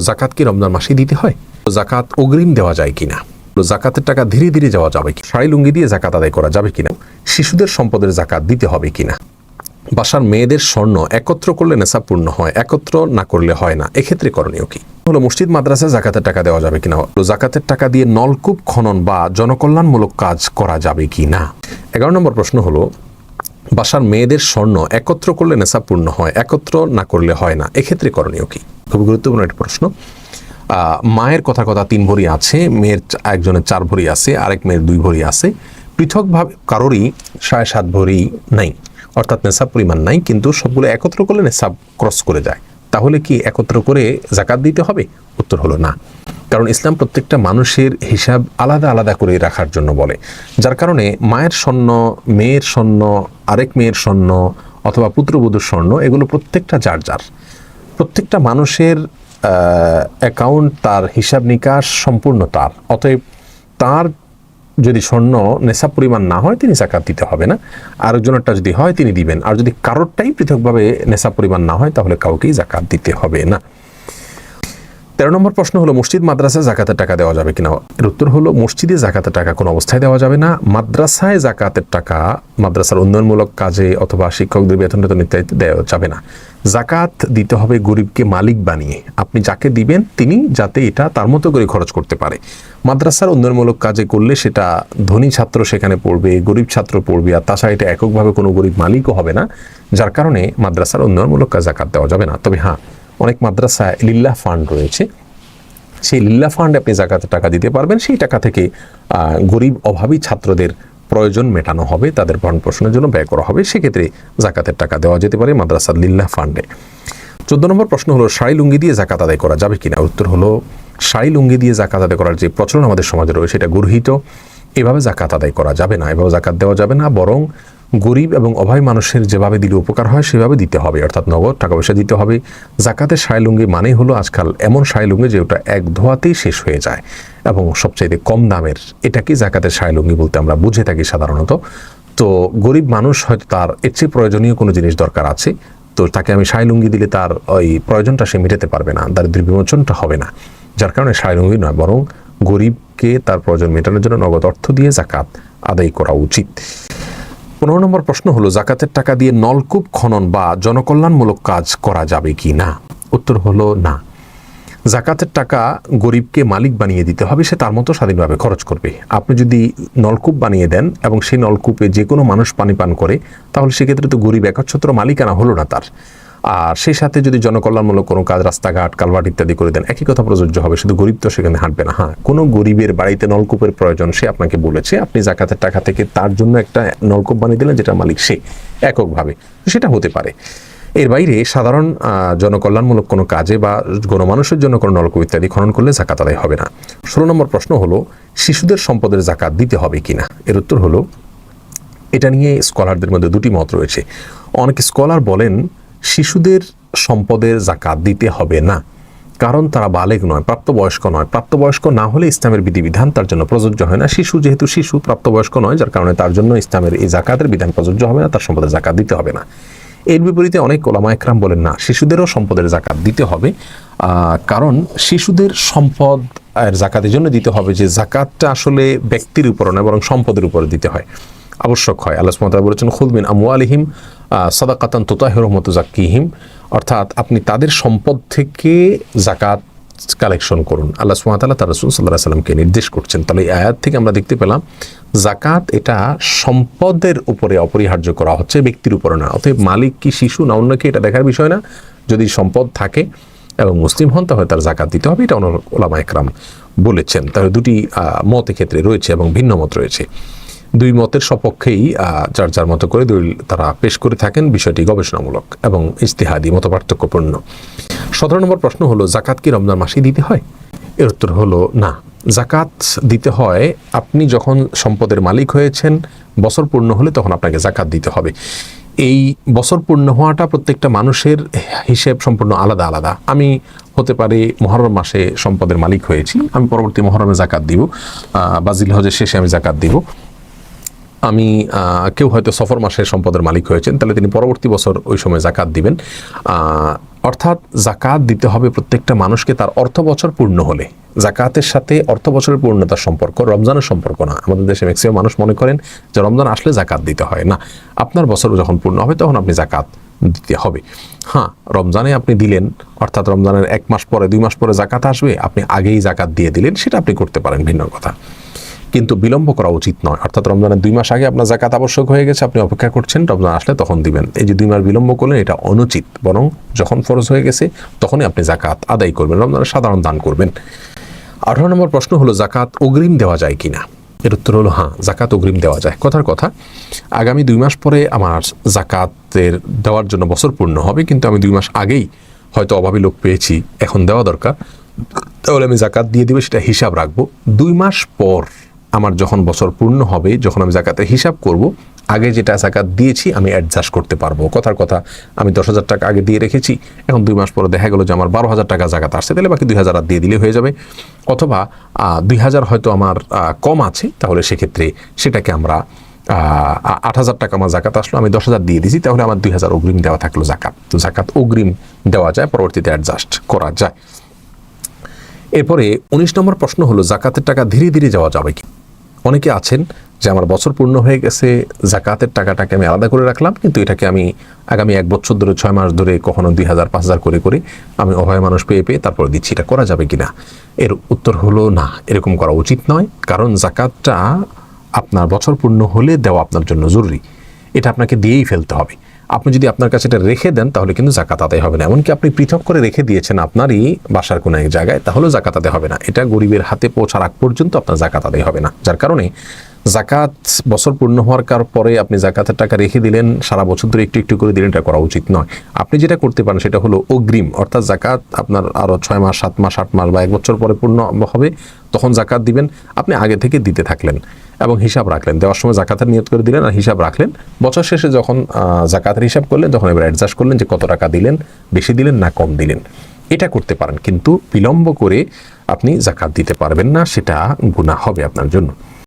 জাকাত কি রমজান মাসেই দিতে হয়? জাকাত অগ্রিম দেওয়া যায় কিনা? জাকাতের টাকা ধীরে ধীরে যাওয়া যাবে কি শাড়ি, লুঙ্গি দিয়ে জাকাত আদায় করা যাবে কিনা? শিশুদের সম্পদের জাকাত দিতে হবে কিনা? বাসার মেয়েদের স্বর্ণ একত্র করলে নেশা পূর্ণ হয়, একত্র না করলে হয় না। এক্ষেত্রে করণীয় কি? হলো মসজিদ, মাদ্রাসায় জাকাতের টাকা দেওয়া যাবে কিনা? জাকাতের টাকা দিয়ে নলকূপ খনন বা জনকল্যাণমূলক কাজ করা যাবে কি না এগারো নম্বর প্রশ্ন হলো, বাসার মেয়েদের স্বর্ণ একত্র করলে নেশা পূর্ণ হয়, একত্র না করলে হয় না। এক্ষেত্রে করণীয় কি? খুব গুরুত্বপূর্ণ একটা প্রশ্ন। মায়ের কথা কথা তিন ভরি আছে, মেয়ের একজনের চার ভরি আছে, আরেক মেয়ের দুই ভরি আছে। পৃথকভাবে কারোরই সাড়ে সাত ভরি নাই, অর্থাৎ নেশাব পরিমাণ নাই, কিন্তু সবগুলো একত্র করলে নেশাব ক্রস করে যায়। তাহলে কি একত্র করে জাকাত দিতে হবে? উত্তর হলো না। কারণ ইসলাম প্রত্যেকটা মানুষের হিসাব আলাদা আলাদা করে রাখার জন্য বলে। যার কারণে মায়ের স্বর্ণ, মেয়ের স্বর্ণ, আরেক মেয়ের স্বর্ণ অথবা পুত্রবধূর স্বর্ণ, এগুলো প্রত্যেকটা যার যার। প্রত্যেকটা মানুষের অ্যাকাউন্ট তার হিসাব নিকাশ সম্পূর্ণ তার। অতএব তার যদি স্বর্ণ নেশা পরিমাণ না হয়, তিনি জাকাত দিতে হবে না। আরেকজনেরটা যদি হয়, তিনি দিবেন। আর যদি কারোরটাই পৃথকভাবে নেশা পরিমাণ না হয়, তাহলে কাউকেই জাকাত দিতে হবে না। তেরো নম্বর প্রশ্ন হলো, মসজিদ, মাদ্রাসায় জাকাতের টাকা দেওয়া যাবে কিনা? এর উত্তর হলো, মসজিদে জাকাতের টাকা কোনো অবস্থায় দেওয়া যাবে না। মাদ্রাসায় জাকাতের টাকা মাদ্রাসার উন্নয়নমূলক কাজে অথবা শিক্ষকদের বেতন টেতন ইত্যাদিতে দেওয়া যাবে না। জাকাত দিতে হবে গরিবকে মালিক বানিয়ে। আপনি যাকে দিবেন, তিনি যাতে এটা তার মতো করে খরচ করতে পারে। মাদ্রাসার উন্নয়নমূলক কাজে করলে সেটা ধনী ছাত্র সেখানে পড়বে, গরিব ছাত্র পড়বে, আর তাছাড়া এটা এককভাবে কোনো গরিব মালিকও হবে না, যার কারণে মাদ্রাসার উন্নয়নমূলক কাজ জাকাত দেওয়া যাবে না। তবে হ্যাঁ অনেক মাদ্রাসায় লিল্লাহ ফান্ড রয়েছে। সেই লিল্লা ফান্ডে আপনি জাকাতের টাকা দিতে পারবেন, সেই টাকা থেকে গরিব, অভাবী ছাত্রদের প্রয়োজন মেটানো হবে, তাদের ভরণ পোষণের জন্য ব্যয় করা হবে, সেক্ষেত্রে জাকাতের টাকা দেওয়া যেতে পারে মাদ্রাসার লিল্লাহ ফান্ডে চোদ্দ নম্বর প্রশ্ন হলো, শাড়ি লুঙ্গি দিয়ে জাকাত আদায় করা যাবে কিনা? উত্তর হলো, শাড়ি লুঙ্গি দিয়ে জাকাত আদায় করার যে প্রচলন আমাদের সমাজে রয়েছে, সেটা গর্হিত। এভাবে জাকাত আদায় করা যাবে না, এভাবে জাকাত দেওয়া যাবে না, বরং গরিব এবং অভাবী মানুষের যেভাবে দিলে উপকার হয়, সেভাবে দিতে হবে। অর্থাৎ নগদ টাকা পয়সা দিতে হবে। জাকাতের সায়লুঙ্গি লুঙ্গি মানে হলো আজকাল এমন সায়লুঙ্গি যে ওটা এক ধোয়াতেই শেষ হয়ে যায়। এবং সবচাইতে কম দামের এটাকে জাকাতের শাড়ি লুঙ্গি বলতে আমরা বুঝে থাকি সাধারণত। তো গরিব মানুষ হয়তো তার এর চেয়ে প্রয়োজনীয় কোনো জিনিস দরকার আছে। তো তাকে আমি সায়লুঙ্গি দিলে তার ওই প্রয়োজনটা সে মেটাতে পারবে না, দারিদ্র্য বিমোচনটা হবে না। যার কারণে শাড়ি লুঙ্গি নয়, বরং গরিবকে তার প্রয়োজন মেটানোর জন্য নগদ অর্থ দিয়ে জাকাত আদায় করা উচিত। পনেরো নম্বর প্রশ্ন হলো, জাকাতের টাকা দিয়ে নলকূপ খনন বা জনকল্যাণমূলক কাজ করা যাবে কি না? উত্তর হলো, না। জাকাতের টাকা গরিবকে মালিক বানিয়ে দিতে হবে, সে তার মতো স্বাধীনভাবে খরচ করবে। আপনি যদি নলকূপ বানিয়ে দেন এবং সেই নলকূপে যে কোনো মানুষ পানি পান করে, তাহলে সেক্ষেত্রে তো গরিব একচ্ছত্র মালিকানা হলো না তার। আর সেই সাথে যদি জনকল্যাণমূলক কোনো কাজ, রাস্তাঘাট, কালভার্ট ইত্যাদি করে দেন, একই কথা প্রযোজ্য হবে, শুধু গরিব তো সেখানে হাঁটবে না। হ্যাঁ কোনো গরিবের বাড়িতে নলকূপের প্রয়োজন, সে আপনাকে বলেছে, আপনি জাকাতের টাকা থেকে তার জন্য একটা নলকূপ বানিয়ে দিলেন যেটা মালিক সে, এককভাবে। সেটা হতে পারে। এর বাইরে সাধারণ জনকল্যাণমূলক কোনো কাজে বা গণমানুষের জন্য কোনো নলকূপ ইত্যাদি খনন করলে জাকাত আদায় হবে না। ষোলো নম্বর প্রশ্ন হলো, শিশুদের সম্পদের জাকাত দিতে হবে কিনা? এর উত্তর হলো, এটা নিয়ে স্কলারদের মধ্যে দুটি মত রয়েছে। অনেক স্কলার বলেন শিশুদের সম্পদের জাকাত দিতে হবে না। কারণ তারা বালেগ নয়, প্রাপ্তবয়স্ক নয়। প্রাপ্তবয়স্ক না হলে ইসলামের বিধিবিধান তার জন্য প্রযোজ্য হয় না। শিশু যেহেতু শিশু, প্রাপ্তবয়স্ক নয়, যার কারণে তার জন্য ইসলামের এই জাকাতের বিধান প্রযোজ্য হবে না, তার সম্পদের জাকাত দিতে হবে না। এর বিপরীতে অনেক ওলামা একরাম বলেন, না, শিশুদেরও সম্পদের জাকাত দিতে হবে। কারণ শিশুদের সম্পদ এর জাকাতের জন্য দিতে হবে যে জাকাতটা আসলে ব্যক্তির উপর নয়, বরং সম্পদের উপরে দিতে হয়। আবশ্যক হয়। আল্লাহ সুমতাল বলেছেন খুলবিন আমু আলিহিম সদাকাতান তোতাহির রহমত জাকিহিম অর্থাৎ আপনি তাদের সম্পদ থেকে জাকাত কালেকশন করুন। আল্লাহ সুমাতাল্লাহ তার রসুল সাল্লাহ সাল্লামকে নির্দেশ করছেন। তাহলে এই আয়াত থেকে আমরা দেখতে পেলাম জাকাত এটা সম্পদের উপরে অপরিহার্য করা হচ্ছে, ব্যক্তির উপরে না। অতএব মালিক কি শিশু না অন্য কি, এটা দেখার বিষয় না। যদি সম্পদ থাকে এবং মুসলিম হন, তাহলে তার জাকাত দিতে হবে, এটা অন্য ওলামা একরাম বলেছেন। তাহলে দুটি মত ক্ষেত্রে রয়েছে এবং ভিন্ন মত রয়েছে। দুই মতের সপক্ষেই যার যার মতো করে দলিল তারা পেশ করে থাকেন, বিষয়টি গবেষণামূলক এবং ইস্তেহাদি মত পার্থক্যপূর্ণ সতেরো নম্বর প্রশ্ন হলো, জাকাত কি রমজান মাসেই দিতে হয়? এর উত্তর হলো, না। জাকাত দিতে হয় আপনি যখন সম্পদের মালিক হয়েছেন, বছর পূর্ণ হলে তখন আপনাকে জাকাত দিতে হবে। এই বছর পূর্ণ হওয়াটা প্রত্যেকটা মানুষের হিসেব সম্পূর্ণ আলাদা আলাদা। আমি হতে পারে মহরম মাসে সম্পদের মালিক হয়েছি, আমি পরবর্তী মহরমে জাকাত দিব বাজিল হজের শেষে আমি জাকাত দিব। আমি কেউ হয়তো সফর মাসের সম্পদের মালিক হয়েছেন, তাহলে তিনি পরবর্তী বছর ওই সময় জাকাত দিবেন। অর্থাৎ জাকাত দিতে হবে প্রত্যেকটা মানুষকে তার অর্থ বছর পূর্ণ হলে। জাকাতের সাথে অর্থ বছরের পূর্ণতার সম্পর্ক, রমজানের সম্পর্ক না। আমাদের দেশে ম্যাক্সিমাম মানুষ মনে করেন যে রমজান আসলে জাকাত দিতে হয়। না, আপনার বছর যখন পূর্ণ হবে তখন আপনি জাকাত দিতে হবে। হ্যাঁ রমজানে আপনি দিলেন, অর্থাৎ রমজানের এক মাস পরে, দুই মাস পরে জাকাত আসবে, আপনি আগেই জাকাত দিয়ে দিলেন, সেটা আপনি করতে পারেন, ভিন্ন কথা। কিন্তু বিলম্ব করা উচিত নয়। অর্থাৎ রমজানের দুই মাস আগে আপনার জাকাত আবশ্যক হয়ে গেছে, আপনি অপেক্ষা করছেন, রমজান আসলে তখন দিবেন। এই যে দুই মাস বিলম্ব করলেন, এটা অনুচিত। বরং যখন ফরজ হয়ে গেছে, তখনই আপনি জাকাত আদায় করবেন, রমজানের সাধারণ দান করবেন। আঠারো নম্বর প্রশ্ন হলো জাকাত অগ্রিম দেওয়া যায় কিনা? এর উত্তর হলো হ্যাঁ জাকাত অগ্রিম দেওয়া যায়। কথার কথা, আগামী দুই মাস পরে আমার জাকাতের দেওয়ার জন্য বছর পূর্ণ হবে, কিন্তু আমি দুই মাস আগেই হয়তো অভাবী লোক পেয়েছি, এখন দেওয়া দরকার। তাহলে আমি জাকাত দিয়ে দিব, সেটা হিসাব রাখব। দুই মাস পর আমার যখন বছর পূর্ণ হবে, যখন আমি জাকাতের হিসাব করব, আগে যেটা জাকাত দিয়েছি আমি অ্যাডজাস্ট করতে পারব। কথার কথা, আমি দশ হাজার টাকা আগে দিয়ে রেখেছি, এখন দুই মাস পরে দেখা গেলো যে আমার বারো হাজার টাকা জাকাত আসছে, তাহলে বাকি দুই হাজার আর দিয়ে দিলে হয়ে যাবে। অথবা দুই হাজার হয়তো আমার কম আছে, তাহলে সেক্ষেত্রে সেটাকে আমরা আট হাজার টাকা আমার জাকাত আসলো, আমি দশ হাজার দিয়ে দিয়েছি, তাহলে আমার দুই হাজার অগ্রিম দেওয়া থাকল জাকাত। তো জাকাত অগ্রিম দেওয়া যায়, পরবর্তীতে অ্যাডজাস্ট করা যায়। এরপরে উনিশ নম্বর প্রশ্ন হলো, জাকাতের টাকা ধীরে ধীরে যাওয়া যাবে কি? অনেকে আছেন যে আমার বছর পূর্ণ হয়ে গেছে, জাকাতের টাকাটাকে আমি আলাদা করে রাখলাম, কিন্তু এটাকে আমি আগামী এক বছর ধরে, ছয় মাস ধরে কখনো দুই হাজার, পাঁচ হাজার করে করে আমি অভয় মানুষ পেয়ে পেয়ে তারপরে দিচ্ছি। এটা করা যাবে কিনা? এর উত্তর হলো না। এরকম করা উচিত নয়, কারণ জাকাতটা আপনার বছর পূর্ণ হলে দেওয়া আপনার জন্য জরুরি। এটা আপনাকে দিয়েই ফেলতে হবে। আপনি যদি আপনার কাছে এটা রেখে দেন, তাহলে কিন্তু জাকাত আদায় হবে না। এমনকি আপনি পৃথক করে রেখে দিয়েছেন আপনারই বাসার কোনো এক জায়গায়, তাহলেও জাকাত আদায় হবে না। এটা গরিবের হাতে পৌঁছার আগ পর্যন্ত আপনার জাকাত আদায় হবে না। যার কারণে জাকাত বছর পূর্ণ হওয়ার কার, পরে আপনি জাকাতের টাকা রেখে দিলেন, সারা বছর ধরে একটু একটু করে দিলেন, এটা করা উচিত নয়। আপনি যেটা করতে পারেন সেটা হলো অগ্রিম, অর্থাৎ জাকাত আপনার আরও ছয় মাস, সাত মাস, আট মাস বা এক বছর পরে পূর্ণ হবে, তখন জাকাত দিবেন। আপনি আগে থেকে দিতে থাকলেন এবং হিসাব রাখলেন। দেওয়ার সময় জাকাতের নিয়ত করে দিলেন আর হিসাব রাখলেন। বছর শেষে যখন জাকাতের হিসাব করলেন, তখন এবার অ্যাডজাস্ট করলেন যে কত টাকা দিলেন, বেশি দিলেন না কম দিলেন। এটা করতে পারেন, কিন্তু বিলম্ব করে আপনি জাকাত দিতে পারবেন না, সেটা গুণা হবে আপনার জন্য।